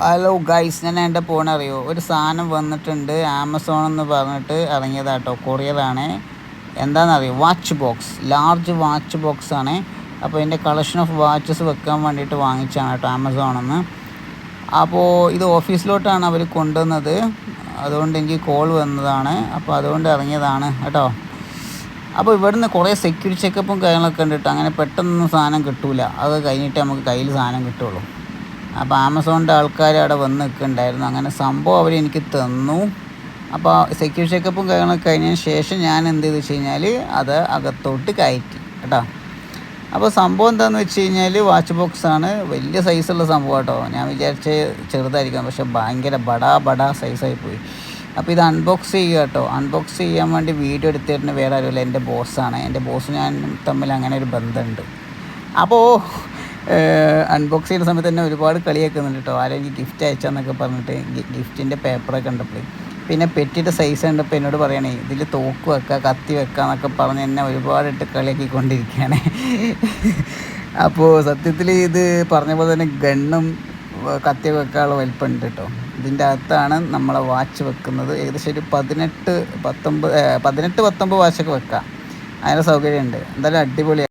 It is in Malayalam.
ഹലോ ഗൈസ് ഞാൻ എന്റെ ഫോൺ അറിയോ ഒരു സാധനം വന്നിട്ടുണ്ട്. ആമസോൺ എന്ന് പറഞ്ഞിട്ട് ഇറങ്ങിയതാട്ടോ. കൊറിയറാണ്. എന്താണെന്നറിയോ? Watch box large watch box ആണ്. അപ്പോൾ എന്റെ കളക്ഷൻ ഓഫ് വാച്ചസ് വെക്കാൻ വേണ്ടിയിട്ട് വാങ്ങിച്ചാണ് കേട്ടോ ആമസോണിൽ നിന്ന് അപ്പോൾ ഇത് ഓഫീസിലോട്ടാണ് അവർ കൊണ്ടുവന്നത്. അതുകൊണ്ട് എനിക്ക് കോൾ വന്നതാണ്. അപ്പോൾ അതുകൊണ്ട് ഇറങ്ങിയതാണ് കേട്ടോ. അപ്പോൾ ഇവിടുന്ന് കുറേ സെക്യൂരിറ്റി ചെക്കപ്പും കാര്യങ്ങളൊക്കെ ഉണ്ട് കേട്ടോ. അങ്ങനെ പെട്ടെന്നൊന്നും സാധനം കിട്ടില്ല അത് കഴിഞ്ഞിട്ട് നമുക്ക് കയ്യിൽ സാധനം കിട്ടുള്ളൂ. അപ്പോൾ ആമസോണിന്റെ ആൾക്കാർ അവിടെ വന്ന് നിൽക്കുന്നുണ്ടായിരുന്നു. അങ്ങനെ സംഭവം അവർ എനിക്ക് തന്നു. അപ്പോൾ സെക്യൂരിറ്റി ചെക്കപ്പും കാര്യങ്ങളൊക്കെ കഴിഞ്ഞതിന് ശേഷം ഞാൻ എന്ത് ചെയ്തു വെച്ച് കഴിഞ്ഞാൽ അത് അകത്തോട്ട് കയറ്റി കേട്ടോ. അപ്പോൾ സംഭവം എന്താണെന്ന് വെച്ച് കഴിഞ്ഞാൽ വാച്ച് ബോക്സ് ആണ്. വലിയ സൈസുള്ള സംഭവം കേട്ടോ ഞാൻ വിചാരിച്ച് ചെറുതായിരിക്കും. പക്ഷെ ഭയങ്കര ബടാ ബടാ സൈസായി പോയി. അപ്പോൾ ഇത് അൺബോക്സ് ചെയ്യുക കേട്ടോ. അൺബോക്സ് ചെയ്യാൻ വേണ്ടി വീഡിയോ എടുത്തിരുന്ന വേറെ ആരുമില്ല. എന്റെ ബോസ്സാണ് എന്റെ ബോസ് ഞാൻ തമ്മിൽ അങ്ങനെ ഒരു ബന്ധമുണ്ട്. അപ്പോൾ അൺബോക്സ് ചെയ്ത സമയത്ത് തന്നെ ഒരുപാട് കളിയാക്കുന്നുണ്ട് കേട്ടോ ആരും എനിക്ക് ഗിഫ്റ്റ് അയച്ചാന്നൊക്കെ പറഞ്ഞിട്ട് ഗിഫ്റ്റിന്റെ പേപ്പറൊക്കെ കണ്ടപ്പോൾ പിന്നെ പെറ്റിയുടെ സൈസ് കണ്ടപ്പോൾ എന്നോട് പറയണേ ഇതിൽ തോക്ക് വെക്കുക കത്തി വെക്കുക എന്നൊക്കെ പറഞ്ഞ് എന്നെ ഒരുപാടിട്ട് കളിയാക്കി കളിയാക്കിക്കൊണ്ടിരിക്കുകയാണ്. അപ്പോൾ സത്യത്തിൽ ഇത് പറഞ്ഞ പോലെ തന്നെ ഗണ്ണും കത്തി വെക്കാനുള്ള വലിപ്പമുണ്ട് കേട്ടോ ഇതിന്റെ അകത്താണ് നമ്മളെ വാച്ച് വെക്കുന്നത്. ഏകദേശം ഒരു പതിനെട്ട് പത്തൊമ്പത് പതിനെട്ട് പത്തൊമ്പത് വാച്ചൊക്കെ വെക്കാം. അതിന്റെ സൗകര്യമുണ്ട്. എന്തായാലും അടിപൊളിയാണ്